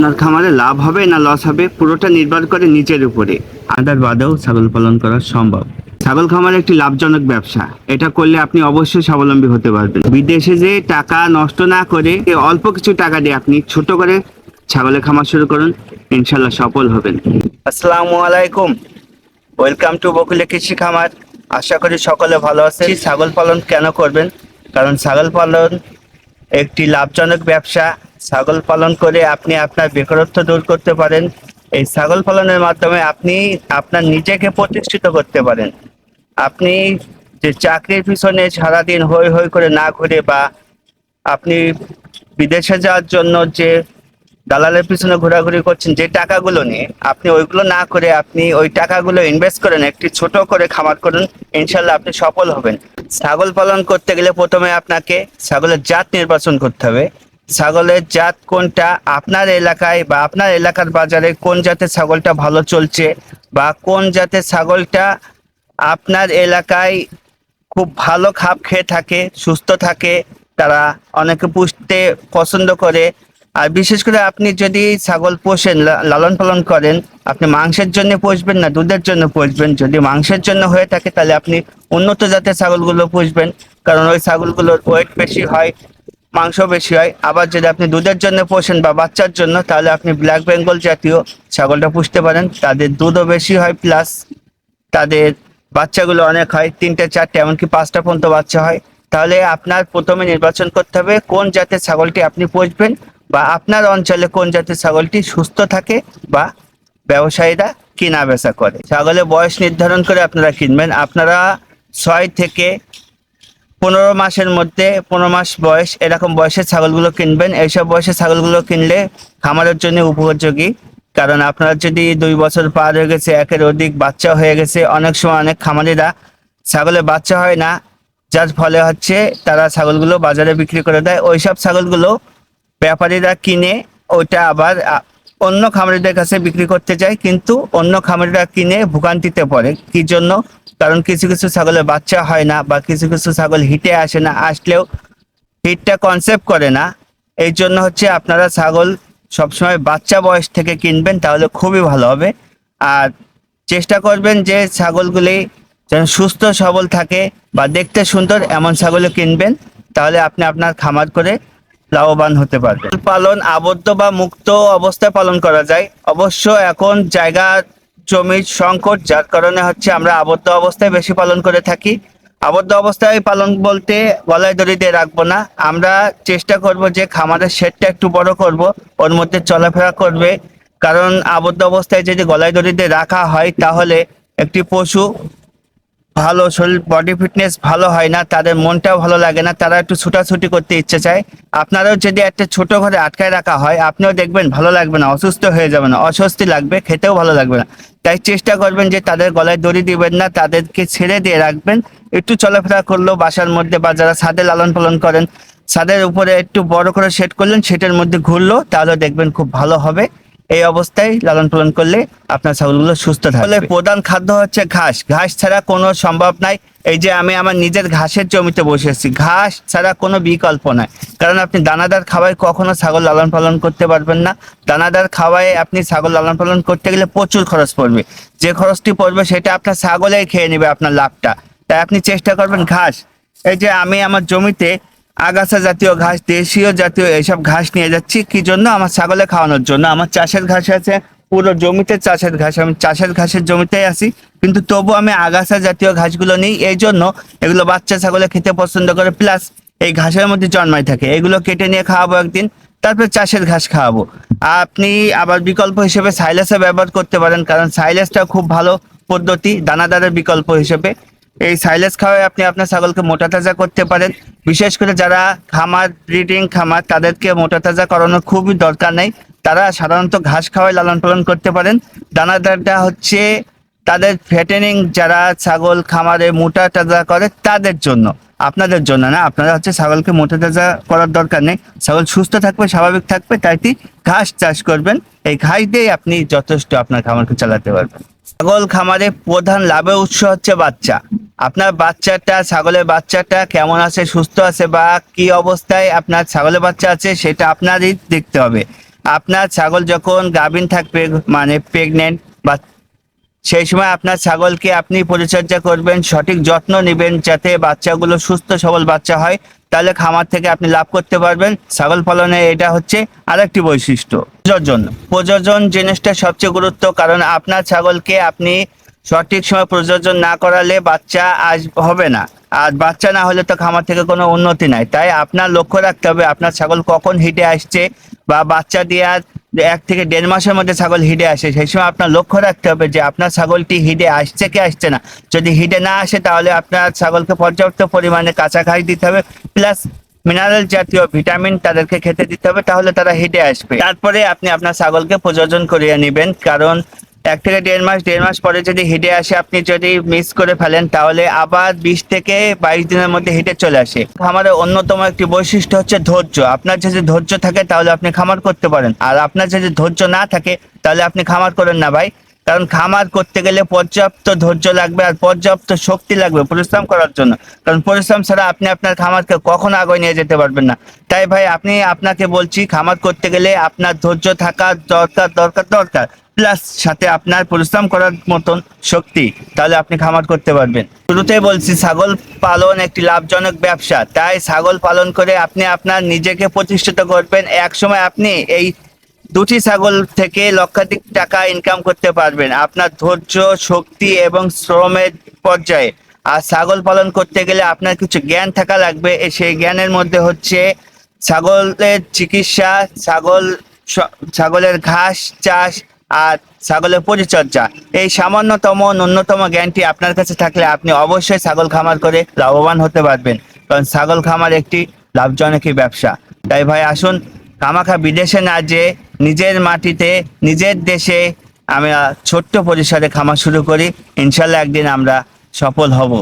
আপনার খামারে লাভ হবে না লস হবে পুরোটা নির্ভর করে নিচের উপরে। আদার বাদেও ছাগল পালন করা সম্ভব। ছাগল খামার একটি লাভজনক ব্যবসা। এটা করলে আপনি অবশ্যই স্বাবলম্বী হতে পারবেন। বিদেশে যে টাকা নষ্ট না করে এ অল্প কিছু টাকা দিয়ে আপনি ছোট করে ছাগলের খামার শুরু করুন ইনশাল্লাহ সফল হবেন। আসসালামু আলাইকুম। ওয়েলকাম টু বকুলে কৃষি খামার। আশা করি সকলে ভালো আছে ছাগল পালন কেন করবেন? কারণ ছাগল পালন একটি লাভজনক ব্যবসা। ছাগল পালন করে আপনি আপনার বেকারত্ব দূর করতে পারেন। এই ছাগল পালনের মাধ্যমে আপনি আপনার নিজেকে প্রতিষ্ঠিত করতে পারেন। আপনি যে চাকরির পিছনে সারাদিন হই হই করে না ঘুরে বা আপনি বিদেশে যাওয়ার জন্য যে দালালের পিছনে ঘোরাঘুরি করছেন, যে টাকাগুলো নিয়ে আপনি ওইগুলো না করে আপনি ওই টাকাগুলো ইনভেস্ট করেন, একটি ছোট করে খামার করুন, ইনশাল্লাহ আপনি সফল হবেন। ছাগল পালন করতে গেলে প্রথমে আপনাকে ছাগলের জাত নির্বাচন করতে হবে। ছাগলের জাত কোনটা, আপনার এলাকায় বা আপনার এলাকার বাজারে কোন জাতের ছাগলটা ভালো চলছে বা কোন জাতের ছাগলটা আপনার এলাকায় খুব ভালো খাপ খেয়ে থাকে, সুস্থ থাকে, তারা অনেকে পুষতে পছন্দ করে। আর বিশেষ করে আপনি যদি ছাগল পোষেন লালন পালন করেন, আপনি মাংসের জন্য পুষবেন না, দুধের জন্য পুষবেন। যদি মাংসের জন্য হয়ে থাকে, তাহলে আপনি উন্নত জাতের ছাগলগুলো পুষবেন। কারণ ওই ছাগলগুলোর ওয়েট বেশি হয় মাংস বেশি হয়। আবার যদি আপনি দুধের জন্য পোষেন বা বাচ্চার জন্য, তাহলে আপনি ব্ল্যাক বেঙ্গল জাতীয় ছাগলটা পুষতে পারেন। তাদের দুধও বেশি হয় প্লাস তাদের বাচ্চাগুলো অনেক হয়, তিনটে, চারটে, এমনকি পাঁচটা পর্যন্ত বাচ্চা হয়। তাহলে আপনার প্রথমে নির্বাচন করতে হবে, কোন জাতের ছাগলটি আপনি পুষবেন বা আপনার অঞ্চলে কোন জাতের ছাগলটি সুস্থ থাকে বা ব্যবসায়ীরা কেনা বেচা করে। ছাগলের বয়স নির্ধারণ করে আপনারা কিনবেন। আপনারা ছয় থেকে পনেরো মাসের মধ্যে, পনেরো মাস বয়স, এরকম বয়সের ছাগলগুলো কিনবেন। এইসব বয়সের ছাগলগুলো কিনলে খামারের জন্য উপযোগী। কারণ আপনার যদি দুই বছর পার হয়ে গেছে, একের অধিক বাচ্চা হয়ে গেছে, অনেক সময় অনেক খামারিরা ছাগলের বাচ্চা হয় না। যার ফলে হচ্ছে তারা ছাগলগুলো বাজারে বিক্রি করে দেয়। ওইসব ছাগলগুলো ব্যাপারীরা কিনে, ওইটা আবার অন্য খামারিদের কাছে বিক্রি করতে যায়, কিন্তু অন্য খামারিরা কিনে ভোগান্তিতে পড়ে। কি জন্য? কারণ কিছু কিছু ছাগলের বাচ্চা হয় না বা কিছু কিছু ছাগল হিটে আসে না, আসলেও হিটটা কনসেপ্ট করে না। এই জন্য হচ্ছে আপনারা ছাগল সবসময় বাচ্চা বয়স থেকে কিনবেন, তাহলে খুবই ভালো হবে। আর চেষ্টা করবেন যে ছাগলগুলি যেন সুস্থ সবল থাকে বা দেখতে সুন্দর এমন ছাগল কিনবেন, তাহলে আপনি আপনার খামার করে লাভবান হতে পারবেন পালন আবদ্ধ বা মুক্ত অবস্থায় পালন করা যায়। অবশ্য এখন জায়গা জমির সংকট, যার কারণে হচ্ছে আমরা আবদ্ধ অবস্থায় বেশি পালন করে থাকি। আবদ্ধ অবস্থায় পালন বলতে গলায় দড়ি দিয়ে রাখব না। আমরা চেষ্টা করব যে খামারের শেডটা একটু বড় করব, ওর মধ্যে চলাফেরা করবে। কারণ আবদ্ধ অবস্থায় যদি গলায় দড়ি দিয়ে রাখা হয়, তাহলে একটি পশু ভালো শরীর বডি ফিটনেস ভালো হয় না, তাদের মনটাও ভালো লাগে না, তারা একটু ছুটাছুটি করতে ইচ্ছে চায়। আপনারাও যদি একটা ছোট ঘরে আটকায় রাখা হয়, আপনিও দেখবেন ভালো লাগবে না, অসুস্থ হয়ে যাবে না, অস্বস্তি লাগবে, খেতেও ভালো লাগবে না। তাই চেষ্টা করবেন যে তাদের গলায় দড়ি দিবেন না, তাদেরকে ছেড়ে দিয়ে রাখবেন। একটু চলাফেরা করল বাসার মধ্যে বা যারা ছাদে লালন পালন করেন, ছাদের উপরে একটু বড় করে সেট করলেন, সেটার মধ্যে ঘুরলো, তাহলে দেখবেন খুব ভালো হবে। এই অবস্থায় লালন পালন করলে আপনার ছাগলগুলো সুস্থ থাকবে। প্রধান খাদ্য হচ্ছে ঘাস। ঘাস ছাড়া কোনো সম্ভব নাই। এই যে আমি আমার নিজের ঘাসের জমিতে বসেছি ঘাস ছাড়া কোনো বিকল্প নাই। কারণ আপনি দানাদার খাওয়ায় কখনো ছাগল লালন পালন করতে পারবেন না। দানাদার খাওয়ায় আপনি ছাগল লালন পালন করতে গেলে প্রচুর খরচ পড়বে। যে খরচটি পড়বে সেটা আপনার ছাগলেই খেয়ে নেবে আপনার লাভটা। তাই আপনি চেষ্টা করবেন ঘাস। এই যে আমি আমার জমিতে আগাছা জাতীয় ঘাস, দেশীয় জাতীয় এইসব ঘাস নিয়ে যাচ্ছি। কি জন্য? আমার ছাগলে খাওয়ানোর জন্য। আমার চাষের ঘাস আছে, পুরো জমিতে চাষের ঘাস। আমি চাষের ঘাসের জমিতেই আছি। কিন্তু তবু আমি আগাছা জাতীয় ঘাসগুলো নিই। এই জন্য এগুলো বাচ্চা ছাগলে খেতে পছন্দ করে। প্লাস এই ঘাসের মধ্যে জন্মায় থাকে। এগুলো কেটে নিয়ে খাওয়াবো একদিন। তারপর চাষের ঘাস খাওয়াবো। আপনি আবার বিকল্প হিসেবে সাইলেসে ব্যবহার করতে পারেন। কারণ সাইলেসটা খুব ভালো পদ্ধতি, দানাদারের বিকল্প হিসেবে। এই সাইলেজ খাওয়ায় আপনি আপনার ছাগলকে মোটা তাজা করতে পারেন। বিশেষ করে যারা খামার, ব্রিডিং খামার, তাদেরকে মোটা তাজা করানো খুবই দরকার নেই। তারা সাধারণত ঘাস খাওয়ায় লালন পালন করতে পারেন। দানাদারটা হচ্ছে তাদের ফ্যাটেনিং যারা ছাগল খামারে মোটা তাজা করে, তাদের জন্য। আপনাদের জন্য না, আপনারা হচ্ছে ছাগলকে মোটা তাজা করার দরকার নেই। ছাগল সুস্থ থাকবে, স্বাভাবিক থাকবে, তাই ঘাস চাষ করবেন। এই ঘাস দিয়েই আপনি যথেষ্ট আপনার খামারকে চালাতে পারবেন। ছাগল খামারে প্রধান লাভের উৎস হচ্ছে বাচ্চা। আপনার বাচ্চাটা, ছাগলের বাচ্চাটা কেমন আছে, সুস্থ আছে বা কি অবস্থায় আপনার ছাগলের বাচ্চা আছে সেটা আপনারই দেখতে হবে। আপনার ছাগল যখন গাভিন থাকবে মানে প্রেগনেন্ট বা সেই সময় আপনার ছাগলকে আপনি পরিচর্যা করবেন, সঠিক যত্ন নেবেন যাতে বাচ্চাগুলো সুস্থ সবল বাচ্চা হয়, তাহলে খামার থেকে আপনি লাভ করতে পারবেন। ছাগল পালনে এটা হচ্ছে আরেকটি বৈশিষ্ট্য প্রযোজন প্রজনন জিনিসটা সবচেয়ে গুরুত্ব, কারণ আপনার ছাগলকে আপনি সঠিক সময় প্রজনন না করালে বাচ্চা আস হবে না। আর বাচ্চা না হলে তো খামার থেকে কোনো উন্নতি নাই। তাই আপনার লক্ষ্য রাখতে হবে, আপনার ছাগল কখন হিটে আসছে বা বাচ্চা দেওয়ার এক থেকে দেড় মাসের মধ্যে ছাগল হিডে আসে, সেই সময় আপনার লক্ষ্য রাখতে হবে যে আপনার ছাগলটি হিডে আসছে কি আসছে না। যদি হিডে না আসে তাহলে আপনার ছাগলকে পর্যাপ্ত পরিমাণে কাঁচা ঘাস দিতে হবে, প্লাস মিনারেল জাতীয় ভিটামিন তাদেরকে খেতে দিতে হবে, তাহলে তারা হিডে আসবে। তারপরে আপনি আপনার ছাগলকে প্রযোজন করিয়ে নেবেন, কারণ এক থেকে দেড় মাস দেড় মাস পরে যদি হেঁটে আসে, আপনি যদি মিস করে ফেলেন, তাহলে আবার বিশ থেকে বাইশ দিনের মধ্যে হেঁটে চলে আসে। খামারের অন্যতম একটি বৈশিষ্ট্য হচ্ছে ধৈর্য। আপনার যদি ধৈর্য থাকে, তাহলে আপনি খামার করতে পারেন। আর আপনার যদি ধৈর্য না থাকে, তাহলে আপনি খামার করেন না ভাই। কারণ খামার করতে গেলে পর্যাপ্ত ধৈর্য লাগবে আর পর্যাপ্ত শক্তি লাগবে পরিশ্রম করার জন্য। কারণ পরিশ্রম ছাড়া আপনি আপনার খামারকে কখনো আগে নিয়ে যেতে পারবেন না। তাই ভাই আপনি আপনাকে বলছি, খামার করতে গেলে আপনার ধৈর্য থাকা দরকার দরকার দরকার। প্লাস সাথে আপনার পরিশ্রম করার মতন শক্তি, তাহলে আপনি খামার করতে পারবেন। শুরুতেই বলছি, ছাগল পালন একটি লাভজনক ব্যবসা। তাই ছাগল পালন করে আপনি আপনার নিজেকে প্রতিষ্ঠিত করবেন। এক সময় আপনি এই দুটি ছাগল থেকে লক্ষাধিক টাকা ইনকাম করতে পারবেন। আপনার ধৈর্য, শক্তি এবং শ্রমের পর্যায়ে। আর ছাগল পালন করতে গেলে আপনার কিছু জ্ঞান থাকা লাগবে। সেই জ্ঞানের মধ্যে হচ্ছে ছাগলের চিকিৎসা, ছাগল ছাগলের ঘাস চাষ আর ছাগলের পরিচর্যা। এই সামান্যতম, ন্যূনতম জ্ঞানটি আপনার কাছে থাকলে আপনি অবশ্যই ছাগল খামার করে লাভবান হতে পারবেন। কারণ ছাগল খামার একটি লাভজনকই ব্যবসা। তাই ভাই, আসুন, কামাখা বিদেশে না যে নিজের মাটিতে, নিজের দেশে আমরা ছোট্ট পরিসরে খামার শুরু করি। ইনশাল্লাহ একদিন আমরা সফল হব।